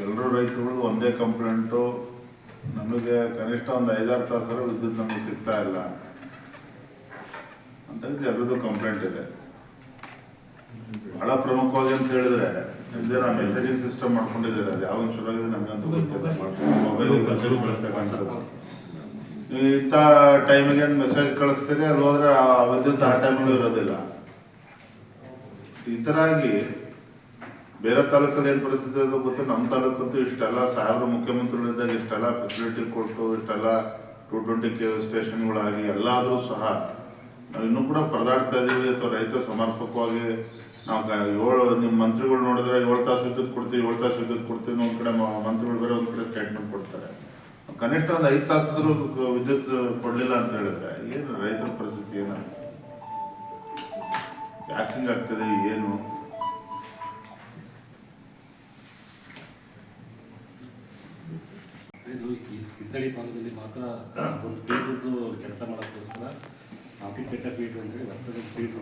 ಎಲ್ಲರೂ ರೈತರುಗಳು ಒಂದೇ ಕಂಪ್ಲೇಂಟು. ನಮಗೆ ಕನಿಷ್ಠ ಒಂದು ಐದಾರು ತಾಸರ ವಿದ್ಯುತ್ ನಮಗೆ ಸಿಗ್ತಾ ಇಲ್ಲ. ಅಂತ ಎಲ್ಲರದ್ದು ಕಂಪ್ಲೇಂಟ್ ಇದೆ. ಬಹಳ ಪ್ರಮುಖವಾಗಿ ಅಂತ ಹೇಳಿದ್ರೆ ಇದೇನೋ ಮೆಸೇಜಿಂಗ್ ಸಿಸ್ಟಮ್ ಮಾಡ್ಕೊಂಡಿದ್ದಾರೆ ಅದು ಯಾವ ಶುರು ಆಗಿದೆ ನಮಗಂತೂ ಗೊತ್ತಿಲ್ಲ. ಮೊಬೈಲ್ ಮೆಸೇಜ್ ಕಳಿಸ್ತಕ್ಕಂಥದ್ದು ನೀವು ಇಂಥ ಟೈಮಿಗೆ ಮೆಸೇಜ್ ಕಳಿಸ್ತೀರಿ ಅಲ್ಲಿ ಹೋದ್ರೆ ಆ ವಿದ್ಯುತ್ ಆ ಟೈಮಲ್ಲೂ ಇರೋದಿಲ್ಲ. ಈ ಥರ ಆಗಿ ಬೇರೆ ತಾಲೂಕಲ್ಲಿ ಏನು ಪರಿಸ್ಥಿತಿ ಅದು ಗೊತ್ತು? ನಮ್ಮ ತಾಲೂಕಂತೂ ಇಷ್ಟೆಲ್ಲ ಸಾವಿರ ಮುಖ್ಯಮಂತ್ರಿಗಳಿದ್ದಾಗ ಇಷ್ಟೆಲ್ಲ ಫೆಸಿಲಿಟಿ ಕೊಟ್ಟು ಇಷ್ಟೆಲ್ಲ ಟು ಟ್ವೆಂಟಿ ಕೆ ಸ್ಟೇಷನ್ಗಳಾಗಿ ಎಲ್ಲಾದರೂ ಸಹ ನಾವು ಇನ್ನೂ ಕೂಡ ಪರದಾಡ್ತಾ ಇದ್ದೀವಿ ಅಥವಾ ರೈತ ಸಮರ್ಪಕವಾಗಿ ನಾವು ಏಳು ನಿಮ್ಮ ಮಂತ್ರಿಗಳು ನೋಡಿದ್ರೆ ಏಳು ತಾಸು ವಿದ್ಯುತ್ ಕೊಡ್ತೀವಿ, ಏಳು ತಾಸು ವಿದ್ಯುತ್ ಕೊಡ್ತೀವಿ ಒಂದು ಕಡೆ ಮಂತ್ರಿಗಳು ಬೇರೆ ಒಂದು ಕಡೆ ಸ್ಟೇಟ್ಮೆಂಟ್ ಕೊಡ್ತಾರೆ. ಕನಿಷ್ಠ ಒಂದು ಐದು ತಾಸಾದ್ರೂ ವಿದ್ಯುತ್ ಕೊಡಲಿಲ್ಲ ಅಂತ ಹೇಳಿದ್ರೆ ಏನು ರೈತರ ಪರಿಸ್ಥಿತಿ ಏನು? ಯಾಕೆ ಹಿಂಗಾಗ್ತದೆ ಏನು? ಇದು ಈ ಕಿತ್ತಳಿ ಭಾಗದಲ್ಲಿ ಮಾತ್ರ ಒಂದು ಫೀಲ್ಡ್ದು ಕೆಲಸ ಮಾಡೋಕ್ಕೋಸ್ಕರ ನಾಲ್ಕು ಕೆಟ್ಟ ಫೀಲ್ಡ್ ಅಂದ್ರೆ ಹೊಸದಾಗಿ ಫೀಲ್ಡ್